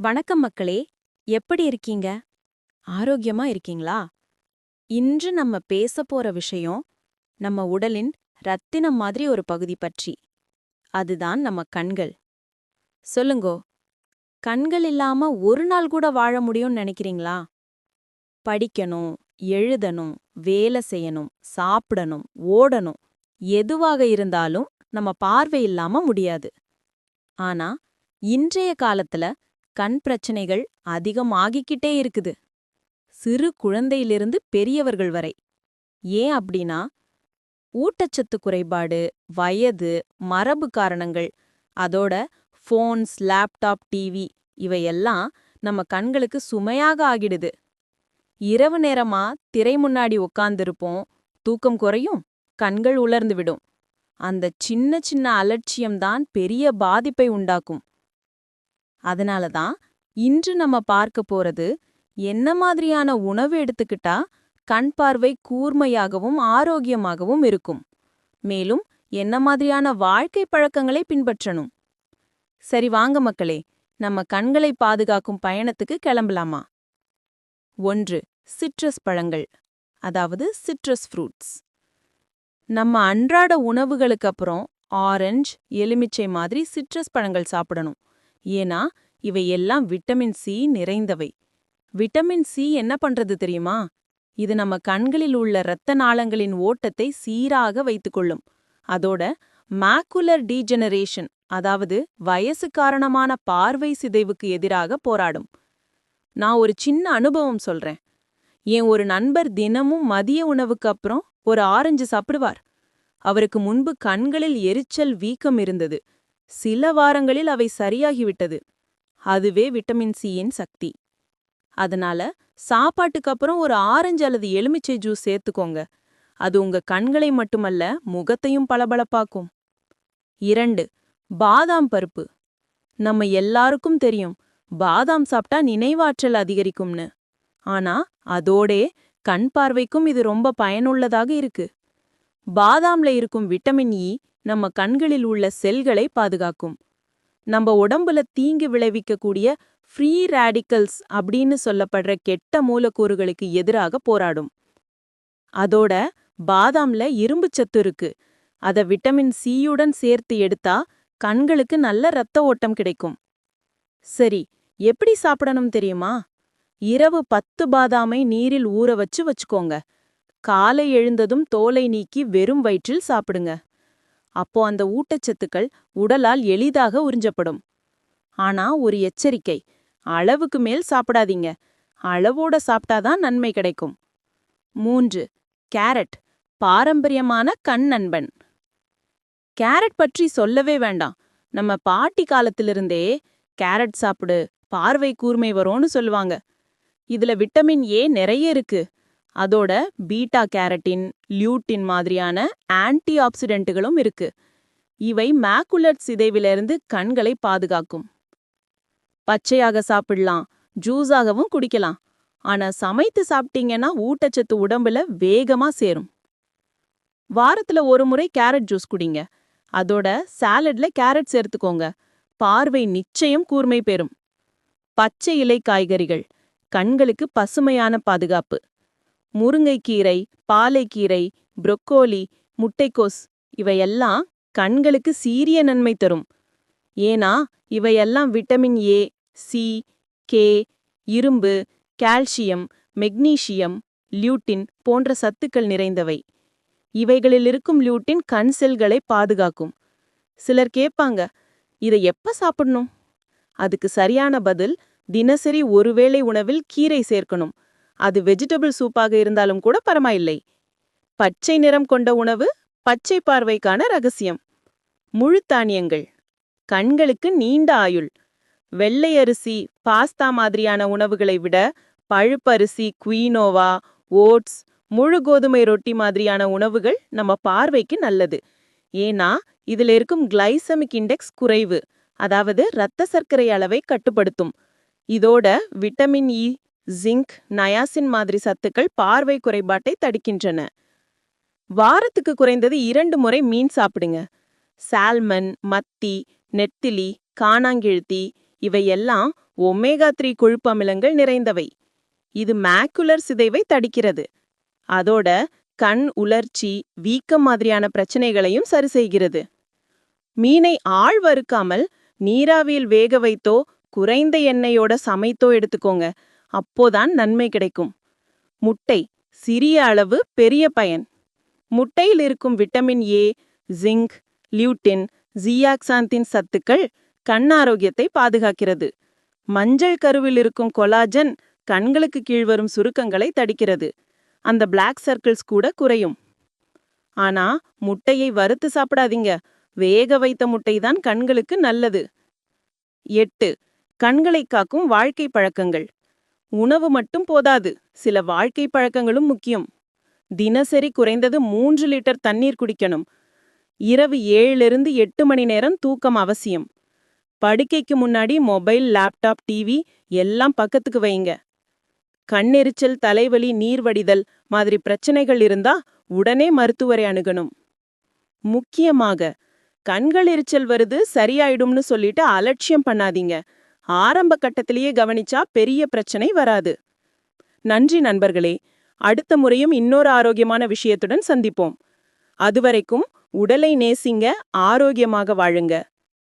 வணக்கம் மக்களே எப்படி இருக்கீங்க? ஆரோக்கியமா இருக்கீங்களா? இன்று நம்ம பேச போற விஷயம் நம்ம உடலின் ரத்தினம் மாதிரி ஒரு பகுதி பற்றி. அதுதான் நம்ம கண்கள். சொல்லுங்கோ கண்கள் இல்லாம ஒரு நாள் கூட வாழ முடியும்னு நினைக்கிறீங்களா? படிக்கணும் எழுதணும் வேலை செய்யணும் சாப்பிடணும் ஓடணும் எதுவாக இருந்தாலும் நம்ம பார்வை இல்லாம முடியாது. ஆனா இன்றைய காலத்துல கண் பிரச்சனைகள் அதிகமாகிக்கிட்டே இருக்குது. சிறு குழந்தையிலிருந்து பெரியவர்கள் வரை. ஏன் அப்படின்னா ஊட்டச்சத்து குறைபாடு வயது மரபு காரணங்கள் அதோட ஃபோன்ஸ் லேப்டாப் டிவி இவையெல்லாம் நம்ம கண்களுக்கு சுமையாக ஆகிடுது. இரவு நேரமா திரை முன்னாடி உட்கார்ந்திருப்போம் தூக்கம் குறையும் கண்கள் உலர்ந்து விடும். அந்த சின்ன சின்ன அலட்சியம்தான் பெரிய பாதிப்பை உண்டாக்கும். அதனால தான் இன்று நம்ம பார்க்க போறது என்ன மாதிரியான உணவு எடுத்துக்கிட்டா கண் பார்வை கூர்மையாகவும் ஆரோக்கியமாகவும் இருக்கும். மேலும் என்ன மாதிரியான வாழ்க்கை பழக்கங்களை பின்பற்றணும். சரி வாங்க மக்களே நம்ம கண்களை பாதுகாக்கும் பயணத்துக்கு கிளம்பலாமா? ஒன்று சிட்ரஸ் பழங்கள் அதாவது சிட்ரஸ் ஃப்ரூட்ஸ். நம்ம அன்றாட உணவுகளுக்கு அப்புறம் ஆரஞ்சு எலுமிச்சை மாதிரி சிட்ரஸ் பழங்கள் சாப்பிடணும். ஏன்னா இவை எல்லாம் விட்டமின் சி நிறைந்தவை. விட்டமின் சி என்ன பண்றது தெரியுமா? இது நம்ம கண்களில் உள்ள இரத்த நாளங்களின் ஓட்டத்தை சீராக வைத்துக்கொள்ளும். அதோட மேக்குலர் டீஜெனரேஷன் அதாவது வயசு காரணமான பார்வை சிதைவுக்கு எதிராக போராடும். நான் ஒரு சின்ன அனுபவம் சொல்றேன். என் ஒரு நண்பர் தினமும் மதிய உணவுக்கு அப்புறம் ஒரு ஆரஞ்சு சாப்பிடுவார். அவருக்கு முன்பு கண்களில் எரிச்சல் வீக்கம் இருந்தது. சில வாரங்களில் அவை சரியாகிவிட்டது. அதுவே விட்டமின் சியின் சக்தி. அதனால சாப்பாட்டுக்கு அப்புறம் ஒரு ஆரஞ்சு அல்லது எலுமிச்சை ஜூஸ் சேர்த்துக்கோங்க. அது உங்க கண்களை மட்டுமல்ல முகத்தையும் பளபளப்பாக்கும். இரண்டு பாதாம் பருப்பு. நம்ம எல்லாருக்கும் தெரியும் பாதாம் சாப்பிட்டா நினைவாற்றல் அதிகரிக்கும்னு. ஆனா அதோடே கண் பார்வைக்கும் இது ரொம்ப பயனுள்ளதாக இருக்கு. பாதாம்ல இருக்கும் விட்டமின் இ நம்ம கண்களில் உள்ள செல்களை பாதுகாக்கும். நம்ம உடம்புல தீங்கு விளைவிக்கக்கூடிய ஃப்ரீ ரேடிக்கல்ஸ் அப்படின்னு சொல்லப்படுற கெட்ட மூலக்கூறுகளுக்கு எதிராக போராடும். அதோட பாதாம்ல இரும்புச்சத்து இருக்கு. அத விட்டமின் சியுடன் சேர்த்து எடுத்தா கண்களுக்கு நல்ல இரத்த ஓட்டம் கிடைக்கும். சரி எப்படி சாப்பிடணும் தெரியுமா? இரவு பத்து பாதாமை நீரில் ஊற வச்சு வச்சுக்கோங்க. காலை எழுந்ததும் தோலை நீக்கி வெறும் வயிற்றில் சாப்பிடுங்க. அப்போ அந்த ஊட்டச்சத்துக்கள் உடலால் எளிதாக உறிஞ்சப்படும். ஆனா ஒரு எச்சரிக்கை அளவுக்கு மேல் சாப்பிடாதீங்க. அளவோட சாப்பிட்டாதான் நன்மை கிடைக்கும். மூன்று கேரட் பாரம்பரியமான கண் நண்பன். கேரட் பற்றி சொல்லவே வேண்டாம். நம்ம பாட்டி காலத்திலிருந்தே கேரட் சாப்பிடு பார்வை கூர்மை வரும்னு சொல்லுவாங்க. இதுல விட்டமின் ஏ நிறைய இருக்கு. அதோட பீட்டா கேரட்டின் லியூட்டின் மாதிரியான ஆன்டி ஆக்சிடென்ட்டுகளும் இருக்கு. இவை மேக்குலட் சிதைவிலிருந்து கண்களை பாதுகாக்கும். பச்சையாக சாப்பிடலாம் ஜூஸாகவும் குடிக்கலாம். ஆனா சமைத்து சாப்பிட்டீங்கன்னா ஊட்டச்சத்து உடம்புல வேகமா சேரும். வாரத்துல ஒரு முறை கேரட் ஜூஸ் குடிங்க. அதோட சாலட்ல கேரட் சேர்த்துக்கோங்க பார்வை நிச்சயம் கூர்மை பெறும். பச்சை இலை காய்கறிகள் கண்களுக்கு பசுமையான பாதுகாப்பு. முருங்கைக்கீரை பாலைக்கீரை புரொக்கோலி முட்டைக்கோஸ் இவையெல்லாம் கண்களுக்கு சீரிய நன்மை தரும். ஏனா இவையெல்லாம் விட்டமின் ஏ சி கே இரும்பு கால்சியம் மெக்னீசியம் லியூட்டின் போன்ற சத்துக்கள் நிறைந்தவை. இவைகளில் இருக்கும் லியூட்டின் கண் செல்களை பாதுகாக்கும். சிலர் கேட்பாங்க இதை எப்ப சாப்பிடணும்? அதுக்கு சரியான பதில் தினசரி ஒருவேளை உணவில் கீரை சேர்க்கணும். அது வெஜிடபிள் சூப்பாக இருந்தாலும் கூட பரமாயில்லை பச்சை நிறம் கொண்ட உணவு பச்சை பார்வைக்கான ரகசியம். முழு தானியங்கள். கண்களுக்கு நீண்ட ஆயுள். வெள்ளை அரிசி பாஸ்தா மாதிரியான உணவுகளை விட பழுப்பரிசி குயினோவா ஓட்ஸ் முழு கோதுமை ரொட்டி மாதிரியான உணவுகள் நம்ம பார்வைக்கு நல்லது. ஏன்னா இதுல இருக்கும் கிளைசமிக் இண்டெக்ஸ் குறைவு. அதாவது இரத்த சர்க்கரை அளவை கட்டுப்படுத்தும். இதோட விட்டமின் இ ஜிங்க் நயாசின் மாதிரி சத்துக்கள் பார்வை குறைபாட்டை தடுக்கின்றன. வாரத்துக்கு குறைந்தது இரண்டு முறை மீன் சாப்பிடுங்க. சால்மன் மத்தி நெத்திலி காணாங்கிழுத்தி இவையெல்லாம் ஒமேகா த்ரீ கொழுப்பமிலங்கள் நிறைந்தவை. இது மேக்குலர் சிதைவை தடுக்கிறது. அதோட கண் உலர்ச்சி வீக்கம் மாதிரியான பிரச்சனைகளையும் சரி செய்கிறது மீனை ஆள் வறுக்காமல் நீராவியில் வேக வைத்தோ குறைந்த எண்ணெயோட சமைத்தோ எடுத்துக்கோங்க. அப்போதான் நன்மை கிடைக்கும். முட்டை சிறிய அளவு பெரிய பயன். முட்டையில் இருக்கும் vitamin A zinc lutein zeaxanthin சத்துக்கள் கண் ஆரோக்கியத்தை பாதுகாக்கிறது. மஞ்சள் கருவில் இருக்கும் கொலாஜன் கண்களுக்கு கீழ் வரும் சுருக்கங்களை தடுக்கிறது. அந்த பிளாக் சர்க்கிள்ஸ் கூட குறையும். ஆனா முட்டையை வறுத்து சாப்பிடாதீங்க. வேக வைத்த முட்டை தான் கண்களுக்கு நல்லது. எட்டு கண்களை காக்கும் வாழ்க்கை பழக்கங்கள். உணவு மட்டும் போதாது. சில வாழ்க்கை பழக்கங்களும் முக்கியம். தினசரி குறைந்தது மூன்று லிட்டர் தண்ணீர் குடிக்கணும். இரவு ஏழிலிருந்து எட்டு மணி நேரம் தூக்கம் அவசியம். படுக்கைக்கு முன்னாடி மொபைல் லேப்டாப் டிவி எல்லாம் பக்கத்துக்கு வைங்க. கண்ணெரிச்சல் தலைவலி நீர் வடிதல் மாதிரி பிரச்சனைகள் இருந்தா உடனே மருத்துவரை அணுகணும். முக்கியமாக கண்கள் எரிச்சல் வருது சரியாயிடும்னு சொல்லிட்டு அலட்சியம் பண்ணாதீங்க. ஆரம்ப கட்டத்திலேயே கவனிச்சா பெரிய பிரச்சனை வராது. நன்றி நண்பர்களே. அடுத்த முறையும் இன்னொரு ஆரோக்கியமான விஷயத்துடன் சந்திப்போம். அதுவரைக்கும் உடலை நேசிங்க ஆரோக்கியமாக வாழுங்க.